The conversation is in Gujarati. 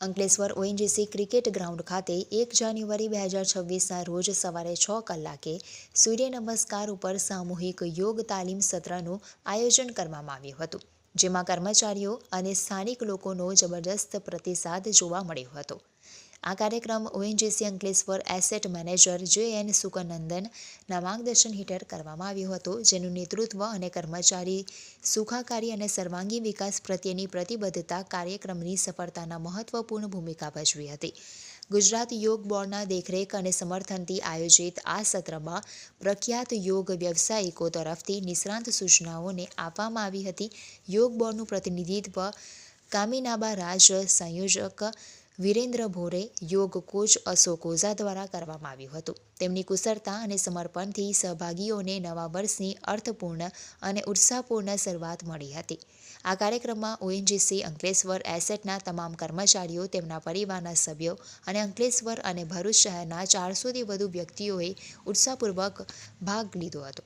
અંકલેશ્વર ઓએનજીસી ક્રિકેટ ગ્રાઉન્ડ ખાતે એક જાન્યુઆરી બે હજાર છવ્વીસના રોજ સવારે છ કલાકે સૂર્ય નમસ્કાર ઉપર સામૂહિક યોગ તાલીમ સત્રનું આયોજન કરવામાં આવ્યું હતું, જેમાં કર્મચારીઓ અને સ્થાનિક લોકોનો જબરદસ્ત પ્રતિસાદ જોવા મળ્યો હતો. આ કાર્યક્રમ ONGC Ankleshwar asset manager J N સુકનંદનના માર્ગદર્શન હેઠળ કરવામાં આવ્યો હતો, જેનું નેતૃત્વ અને કર્મચારી સુખાકારી અને સર્વાંગી વિકાસ પ્રત્યેની પ્રતિબદ્ધતા કાર્યક્રમની સફળતાના મહત્વપૂર્ણ ભૂમિકા ભજવી હતી. ગુજરાત યોગ બોર્ડના દેખરેખ અને સમર્થનથી આયોજિત આ સત્રમાં પ્રખ્યાત યોગ વ્યવસાયિકો તરફથી નિષ્ણાંત સૂચનાઓને આપવામાં આવી હતી. યોગ બોર્ડનું પ્રતિનિધિત્વ કામિનાબા રાજ, સંયોજક વિરેન્દ્ર ભોરે યોગ કોચ અશોક ઓઝા દ્વારા કરવામાં આવ્યું હતું. તેમની કુશળતા અને સમર્પણથી સહભાગીઓને નવા વર્ષની અર્થપૂર્ણ અને ઉત્સાહપૂર્ણ શરૂઆત મળી હતી. આ કાર્યક્રમમાં ઓએનજીસી, અંકલેશ્વર એસેટના તમામ કર્મચારીઓ, તેમના પરિવારના સભ્યો અને અંકલેશ્વર અને ભરૂચ શહેરના ચારસોથી વધુ વ્યક્તિઓએ ઉત્સાહપૂર્વક ભાગ લીધો હતો.